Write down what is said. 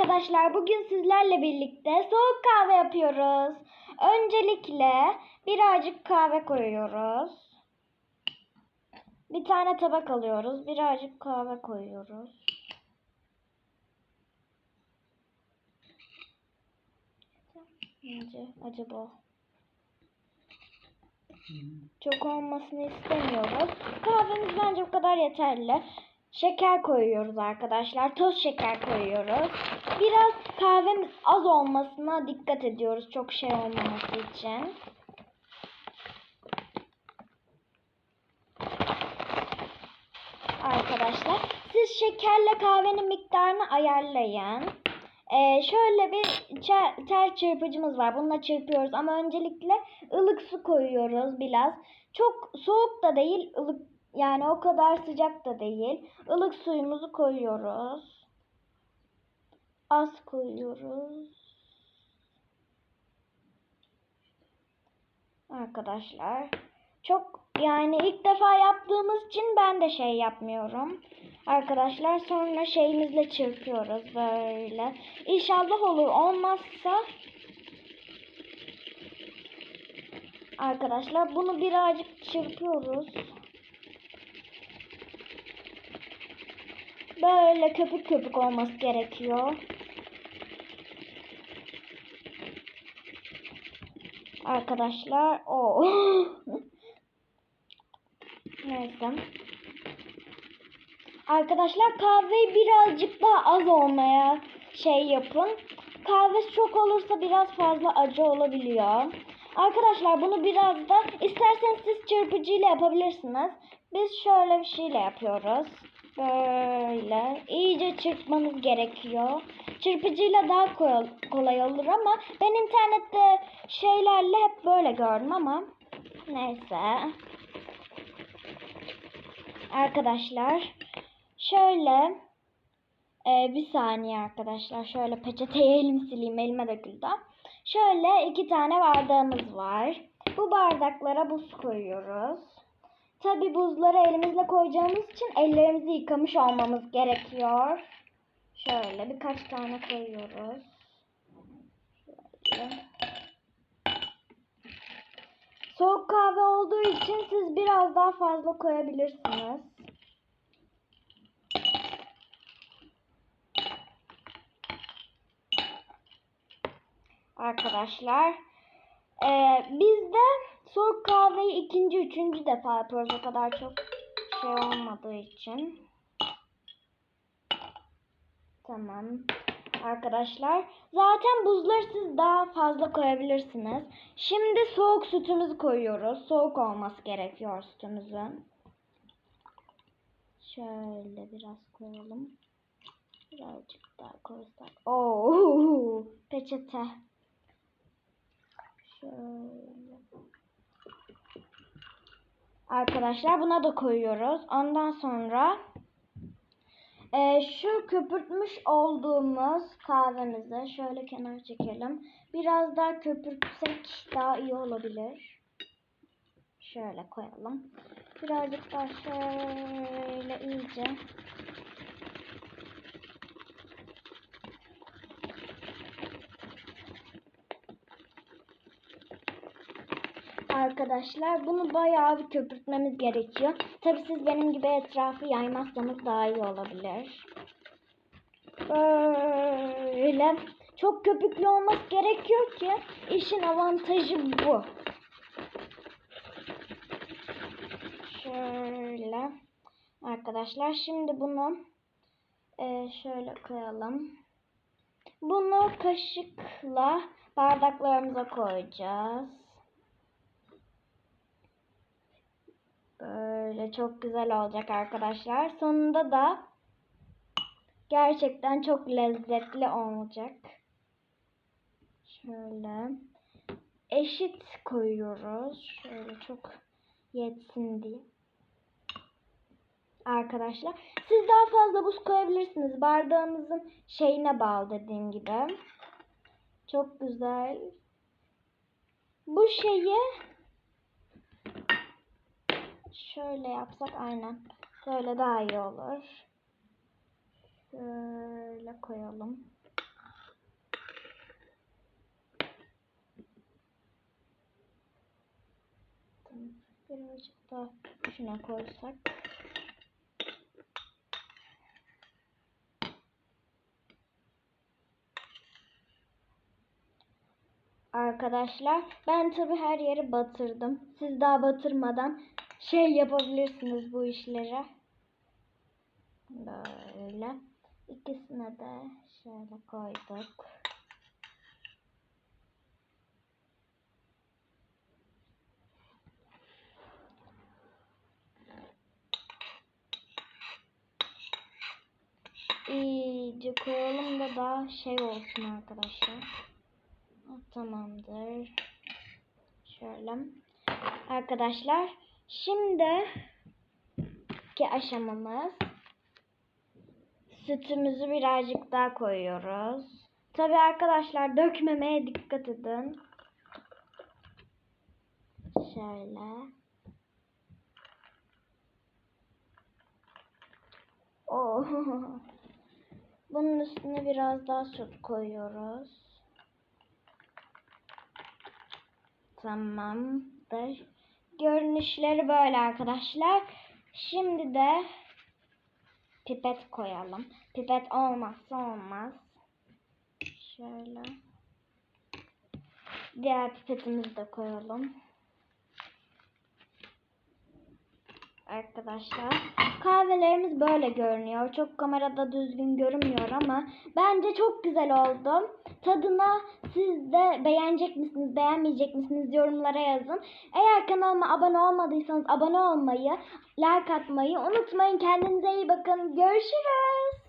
arkadaşlar bugün sizlerle birlikte soğuk kahve yapıyoruz. Öncelikle birazcık kahve koyuyoruz. Bir tane tabak alıyoruz. Birazcık kahve koyuyoruz. Acaba çok olmasını istemiyoruz. Kahvemiz bence bu kadar yeterli. Şeker koyuyoruz arkadaşlar. Toz şeker koyuyoruz. Biraz kahvemiz az olmasına dikkat ediyoruz. Çok şey olmaması için. Arkadaşlar siz şekerle kahvenin miktarını ayarlayın. Ee, şöyle bir ter çırpıcımız var. Bununla çırpıyoruz ama öncelikle ılık su koyuyoruz biraz. Çok soğuk da değil, ılık yani o kadar sıcak da değil. Ilık suyumuzu koyuyoruz. Az koyuyoruz. Arkadaşlar çok yani ilk defa yaptığımız için ben de şey yapmıyorum. Arkadaşlar sonra şeyimizle çırpıyoruz böyle. İnşallah olur. Olmazsa Arkadaşlar bunu birazcık çırpıyoruz. Böyle köpük köpük olması gerekiyor. Arkadaşlar o Neyse. Arkadaşlar kahveyi birazcık daha az olmaya şey yapın. Kahve çok olursa biraz fazla acı olabiliyor. Arkadaşlar bunu biraz da isterseniz siz çırpıcıyla yapabilirsiniz. Biz şöyle bir şeyle yapıyoruz. Böyle iyice çırpmanız gerekiyor. Çırpıcıyla daha kolay, olur ama ben internette şeylerle hep böyle gördüm ama neyse. Arkadaşlar şöyle e, bir saniye arkadaşlar şöyle peçeteye elimi sileyim elime döküldü. Şöyle iki tane bardağımız var. Bu bardaklara buz koyuyoruz. Tabi buzları elimizle koyacağımız için ellerimizi yıkamış olmamız gerekiyor. Şöyle birkaç tane koyuyoruz. Şöyle. Soğuk kahve olduğu için siz biraz daha fazla koyabilirsiniz. Arkadaşlar ee, biz de soğuk kahveyi ikinci, üçüncü defa yapıyoruz. O kadar çok şey olmadığı için. Tamam. Arkadaşlar zaten buzları siz daha fazla koyabilirsiniz. Şimdi soğuk sütümüzü koyuyoruz. Soğuk olması gerekiyor sütümüzün. Şöyle biraz koyalım. Birazcık daha koysak. Oo, peçete. Şöyle. Arkadaşlar buna da koyuyoruz. Ondan sonra ee, şu köpürtmüş olduğumuz kahvemizi şöyle kenara çekelim. Biraz daha köpürtsek daha iyi olabilir. Şöyle koyalım. Birazcık daha şöyle iyice. Arkadaşlar bunu bayağı bir köpürtmemiz gerekiyor. Tabi siz benim gibi etrafı yaymazsanız daha iyi olabilir. Böyle çok köpüklü olması gerekiyor ki işin avantajı bu. Şöyle arkadaşlar şimdi bunu e, şöyle koyalım. Bunu kaşıkla bardaklarımıza koyacağız. Böyle çok güzel olacak arkadaşlar. Sonunda da gerçekten çok lezzetli olacak. Şöyle eşit koyuyoruz. Şöyle çok yetsin diye. Arkadaşlar siz daha fazla buz koyabilirsiniz. Bardağınızın şeyine bağlı dediğim gibi. Çok güzel. Bu şeyi Şöyle yapsak aynen. Böyle daha iyi olur. Şöyle koyalım. Birazcık daha şuna koysak. Arkadaşlar ben tabi her yeri batırdım. Siz daha batırmadan şey yapabilirsiniz bu işleri. Böyle. İkisine de şöyle koyduk. İyice koyalım da daha şey olsun arkadaşlar. Tamamdır. Şöyle. Arkadaşlar şimdi ki aşamamız sütümüzü birazcık daha koyuyoruz. Tabi arkadaşlar dökmemeye dikkat edin. Şöyle. Oh. Bunun üstüne biraz daha süt koyuyoruz. Tamamdır. Görünüşleri böyle arkadaşlar. Şimdi de pipet koyalım. Pipet olmazsa olmaz. Şöyle. Diğer pipetimizi de koyalım. Arkadaşlar kahvelerimiz böyle görünüyor. Çok kamerada düzgün görünmüyor ama bence çok güzel oldu. Tadına siz de beğenecek misiniz, beğenmeyecek misiniz yorumlara yazın. Eğer kanalıma abone olmadıysanız abone olmayı, like atmayı unutmayın. Kendinize iyi bakın. Görüşürüz.